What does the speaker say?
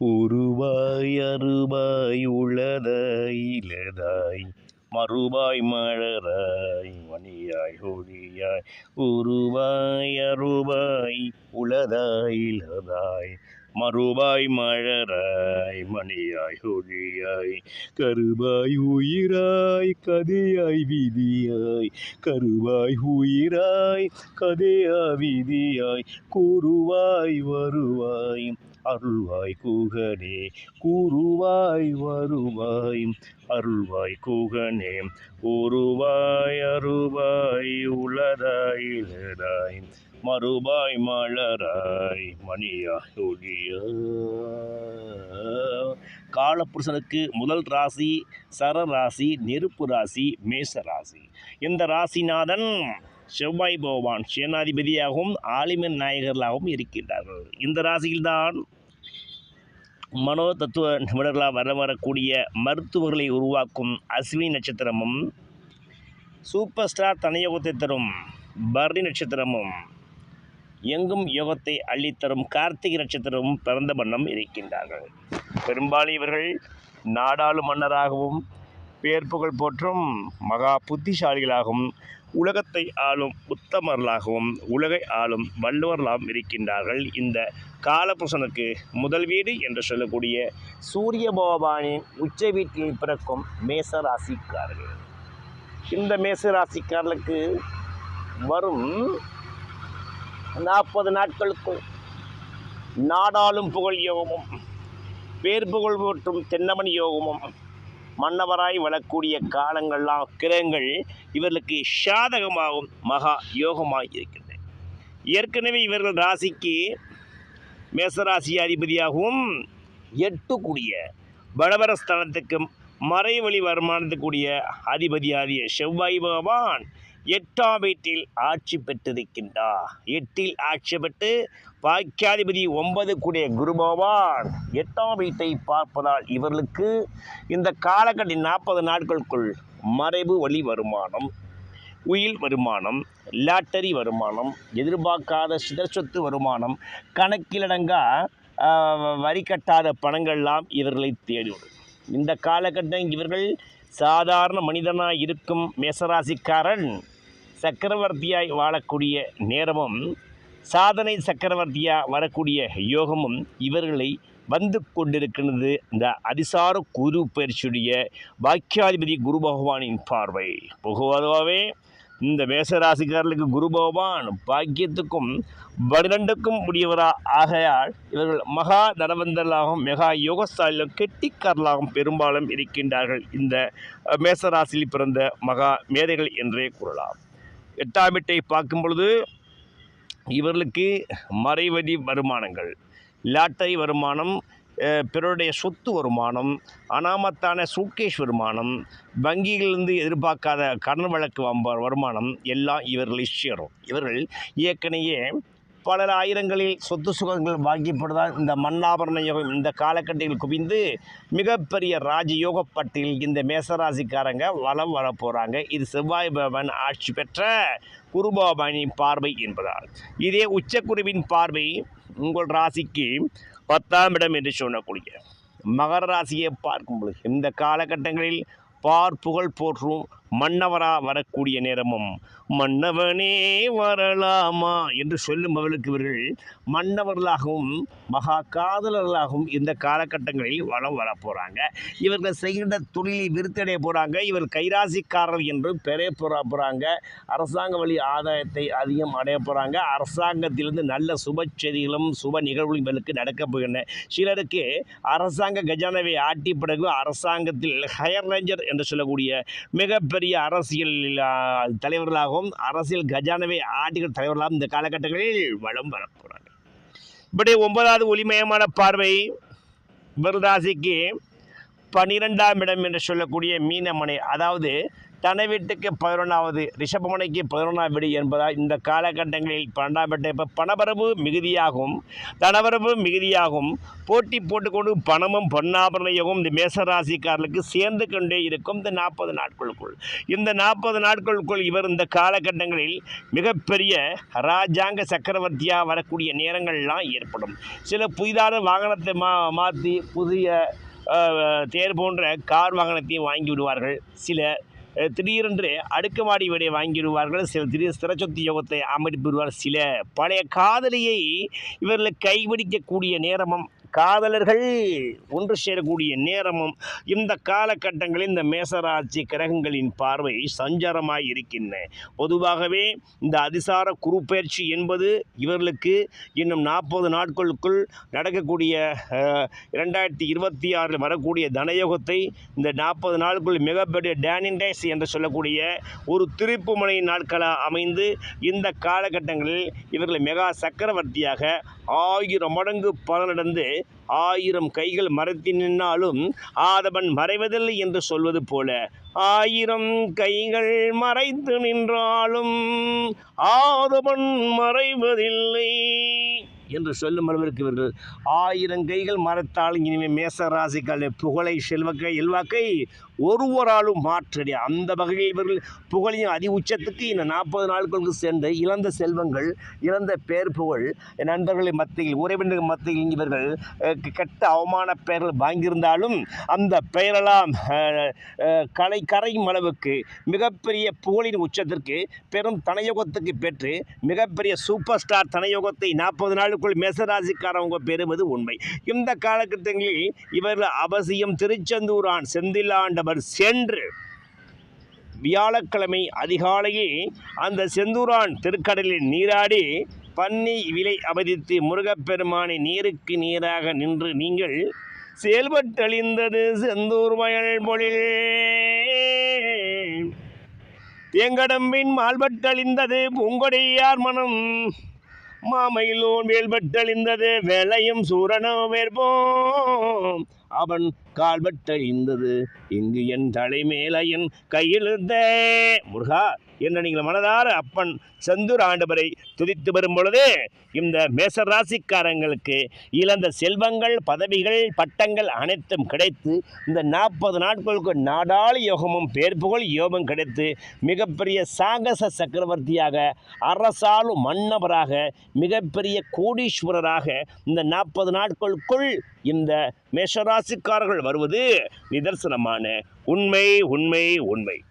உருவாய் அருவாய் உளதாய் இலதாய் மறுபாய் மலராய் மணியாய் ஒளியாய் உருவாய் அருவாய் உளதாய் இலதாய் மறுபாய் மலராய் மணியாய் ஒளியாய் கருவாய் உயிராய் கதையாய் விதியாய் கருவாய் உயிராய் கதையா விதியாய் கூறுவாய் வருவாய் அருள்வாய் கூகனே கூறுவாய் வருவாய். அருள்வாய் கூகனே கூறுவாய் அருவாய் உளதாய் இலதாய் மறுபாய் மலராய் மணியாய் ஒளியாய் காலப்புருஷனுக்கு முதல் ராசி சர ராசி நெருப்பு ராசி மேச ராசி. இந்த ராசிநாதன் செவ்வாய் பகவான் சேனாதிபதியாகவும் ஆலிமன் நாயகர்களாகவும் இருக்கின்றார்கள். இந்த ராசியில்தான் மனோ தத்துவ நிபுணர்களாக வர வரக்கூடிய மருத்துவர்களை உருவாக்கும் அஸ்வினி நட்சத்திரமும் சூப்பர் ஸ்டார் தனயோகத்தை தரும் பரணி நட்சத்திரமும் எங்கும் யோகத்தை அள்ளித்தரும் கார்த்திகை நட்சத்திரமும் பிறந்த வண்ணம் இருக்கின்றார்கள். பெரும்பாலும் இவர்கள் நாடாளு மன்னராகவும் பேர் புகழ் போற்றும் மகா புத்திசாலிகளாகவும் உலகத்தை ஆளும் உத்தமர்களாகவும் உலகை ஆளும் வள்ளுவர்களாகவும் இருக்கின்றார்கள். இந்த காலபுருஷனுக்கு முதல் வீடு என்று சொல்லக்கூடிய சூரிய பகவானின் உச்ச வீட்டில் பிறக்கும் மேச ராசிக்காரர்கள் இந்த மேச ராசிக்காரர்களுக்கு வரும் நாற்பது நாட்களுக்குள் நாடாளும் புகழ் யோகமும் பேர் புகழ் மற்றும் தென்னமணி யோகமும் மன்னவராய் வளக்கூடிய காலங்கள்லாம் கிரகங்கள் இவர்களுக்கு சாதகமாகவும் மகா யோகமாக இருக்கின்றன. ஏற்கனவே இவர்கள் ராசிக்கு மேசராசி அதிபதியாகவும் எட்டு கூடிய படபர மறைவழி வருமானத்துக்குரிய அதிபதியாகிய செவ்வாய் பகவான் எட்டாம் வீட்டில் ஆட்சி பெற்றிருக்கின்றார். எட்டில் ஆட்சி பெற்று பாக்கியாதிபதி ஒன்பது கூடிய குருபவான் எட்டாம் வீட்டை பார்ப்பதால் இவர்களுக்கு இந்த காலகட்ட நாற்பது நாட்களுக்குள் மறைவு வழி வருமானம் உயில் வருமானம் லாட்டரி வருமானம் எதிர்பார்க்காத சிதர் சொத்து வருமானம் கணக்கிலடங்கா வரி கட்டாத பணங்கள்லாம் இவர்களை தேடிவிடும். இந்த காலகட்டம் இவர்கள் சாதாரண மனிதனாக இருக்கும் மேசராசிக்காரன் சக்கரவர்த்தியாய் வாழக்கூடிய நேரமும் சாதனை சக்கரவர்த்தியாக வரக்கூடிய யோகமும் இவர்களை வந்து கொண்டிருக்கிறது. இந்த அதிசார குரு பயிற்சியுடைய பாக்கியாதிபதி குரு பகவானின் பார்வை. பொதுவாகவே இந்த மேசராசிக்காரர்களுக்கு குரு பகவான் பாக்கியத்துக்கும் பனிரெண்டுக்கும் உடையவராக ஆகையால் இவர்கள் மகா தனவந்தர்களாகவும் மெகா யோகஸ்தாலிலும் கெட்டிக்காரர்களாகவும் பெரும்பாலும் இருக்கின்றார்கள். இந்த மேசராசியில் பிறந்த மகா மேதைகள் என்றே கூறலாம். எட்டாம் வீட்டை பார்க்கும் பொழுது இவர்களுக்கு மறைவதி வருமானங்கள். லாட்டரி வருமானம் பிறருடைய சொத்து வருமானம் அனாமத்தான சூக்கேஷ் வருமானம் வங்கியிலிருந்து எதிர்பார்க்காத கடன் வழக்கு வம்ப- வருமானம் எல்லாம் இவர்களை சேரும். இவர்கள் ஏற்கனவே பல ஆயிரங்களில் சொத்து சுகங்கள் வாங்கிப்படுவதால் இந்த மண்ணாபரண யோகம். இந்த காலகட்டத்தில் குவிந்து மிகப்பெரிய ராஜயோக பட்டியல் இந்த மேசராசிக்காரங்க வலம் வர போகிறாங்க இது செவ்வாய் பவன் ஆட்சி பெற்ற குருபவானின் பார்வை என்பதால். இதே உச்சக்குருவின் பார்வை உங்கள் ராசிக்கு பத்தாம் இடம் என்று சொல்லக்கூடிய மகர ராசியை பார்க்கும் பொழுது இந்த காலகட்டங்களில் பார் புகழ் போற்றும் மன்னவரா வரக்கூடிய நேரமும் மன்னவனே வரலாமா? என்று சொல்லும் அவர்களுக்கு இவர்கள் மன்னவர்களாகவும் மகா காதலர்களாகவும் இந்த காலகட்டங்களில் வளம் வரப்போகிறாங்க இவர்கள் செய்கின்ற தொழிலில் விருத்தடைய போகிறாங்க இவர் கைராசிக்காரர் என்று பெற போகிறா போகிறாங்க அரசாங்க வழி ஆதாயத்தை அதிகம் அடைய போகிறாங்க அரசாங்கத்திலிருந்து நல்ல சுப செய்திகளும் சுப நிகழ்வுகளும் இவர்களுக்கு நடக்கப் போகின்றன. சிலருக்கு அரசாங்க கஜானாவை ஆட்டி பிறகு அரசாங்கத்தில் ஹையர் ரேஞ்சர் என்று சொல்லக்கூடிய மிகப்பெரிய அரசியல் தலைவர்களாகவும் அரசியல் கஜானவை ஆட்டிகள் தலைவர்களாகவும் இந்த காலகட்டங்களில் வளம் வரக்கூடாது இப்படி ஒன்பதாவது ஒளிமயமான பார்வை விருதாசிக்கு பனிரெண்டாம் இடம் என்று சொல்லக்கூடிய மீனமனை அதாவது தன வீட்டுக்கு பதினொன்றாவது ரிஷபமனைக்கு பதினொன்றாம் வீடு என்பதால் இந்த காலகட்டங்களில் பன்னெண்டாம் வீட்டை இப்போ பணவரவு மிகுதியாகும். தனவரவு மிகுதியாகும். போட்டி போட்டுக்கொண்டு பணமும் பொன்னாபரண யோகம் இந்த மேசராசிக்காரர்களுக்கு சேர்ந்து கொண்டே இருக்கும் இந்த நாற்பது நாட்களுக்குள். இந்த நாற்பது நாட்களுக்குள் இவர் இந்த காலகட்டங்களில் மிகப்பெரிய ராஜாங்க சக்கரவர்த்தியாக வரக்கூடிய நேரங்கள்லாம் ஏற்படும். சில புதிதான வாகனத்தை மா மாற்றி புதிய தேர் போன்ற கார் வாகனத்தையும் வாங்கி விடுவார்கள். சில திடீரென்று அடுக்குமாடி வீடை வாங்கிவிடுவார்கள் சில திடீர் சிறச்சொத்து யோகத்தை அமைப்பிடுவார் சில பழைய காதலியை இவர்களை கைபிடிக்கக்கூடிய நேரமும் காதலர்கள் ஒன்று சேரக்கூடிய நேரமும் இந்த காலகட்டங்களில் இந்த மேசராட்சி கிரகங்களின் பார்வை சஞ்சாரமாய் இருக்கின்றன பொதுவாகவே இந்த அதிசார குறுப்பெயர்ச்சி என்பது இவர்களுக்கு இன்னும் நாற்பது நாட்களுக்குள் நடக்கக்கூடிய இரண்டாயிரத்தி இருபத்தி ஆறில் வரக்கூடிய தனயோகத்தை இந்த நாற்பது நாளுக்குள் மிகப்பெரிய டேனின்டைஸ் என்று சொல்லக்கூடிய ஒரு திருப்புமுனை நாட்களாக அமைந்து இந்த காலகட்டங்களில் இவர்களை மெகா சக்கரவர்த்தியாக ஆயிரம் மடங்கு பலனடைந்து ஆயிரம் கைகள் மறைத்து நின்னாலும் ஆதவன் மறைவதில்லை என்று சொல்வது போல ஆயிரம் கைகள் மறைத்து நின்றாலும் ஆதவன் மறைவதில்லை என்று சொல்லும் அளவிற்கு இவர்கள் ஆயிரம் கைகள் மறைத்தாலும் இனிமேல் மேச ராசிக்கால புகழை செல்வக்கை எல்வாக்கை ஒருவராலும் மாற்றடி. அந்த வகையில் இவர்கள் புகழையும் அதி உச்சத்துக்கு இந்த நாற்பது நாட்களுக்கு சென்று இழந்த செல்வங்கள் இழந்த பேர் புகழ் நண்பர்களை மத்தியில் உறவினர்கள் மத்தியில் இவர்கள் கெட்ட அவமான பெயர்கள் வாங்கியிருந்தாலும் அந்த பெயரெல்லாம் கலை கரையும் அளவுக்கு மிகப்பெரிய புகழின் உச்சத்திற்கு பெரும் தனயோகத்துக்கு பெற்று மிகப்பெரிய சூப்பர் ஸ்டார் தனயோகத்தை நாற்பது நாளுக்குள் மேசராசிக்காரவங்க பெறுவது உண்மை. இந்த காலகட்டங்களில் இவர்கள் அவசியம் திருச்செந்தூரான் அவர் சென்று வியாழக்கிழமை அதிகாலையே அந்த செந்தூரான் திருக்கடலில் நீராடி பன்னி விலை அவதித்து முருகப்பெருமானை நீருக்கு நீராக நின்று நீங்கள் செயல்பட்டழிந்தது செந்தூர் வயல் பொழில் தேங்கடம்பின் மால்பட்டழிந்தது பூங்கொடியார் மனம். மாமையிலோன் வேல்பட்டழிந்தது வேலையும் சூரனோ வேற்போம். அவன் கால்பட்டழிந்தது இங்கு என் தலைமேலையன் கையிலிருந்தே. முருகா என்று நீங்கள் மனதார அப்பன் செந்தூர் ஆண்டவரை துதித்து வரும் பொழுது இந்த மேசராசிக்காரங்களுக்கு இழந்த செல்வங்கள் பதவிகள் பட்டங்கள் அனைத்தும் கிடைத்து இந்த நாற்பது நாட்களுக்கு நாடாளி யோகமும் பேர்புகழ் யோகம் கிடைத்து மிகப்பெரிய சாகச சக்கரவர்த்தியாக அரசாளும் மன்னவராக மிகப்பெரிய கோடீஸ்வரராக இந்த நாற்பது நாட்களுக்குள் இந்த ராசிக்காரர்கள் வருவது நிதர்சனமான உண்மை உண்மை உண்மை.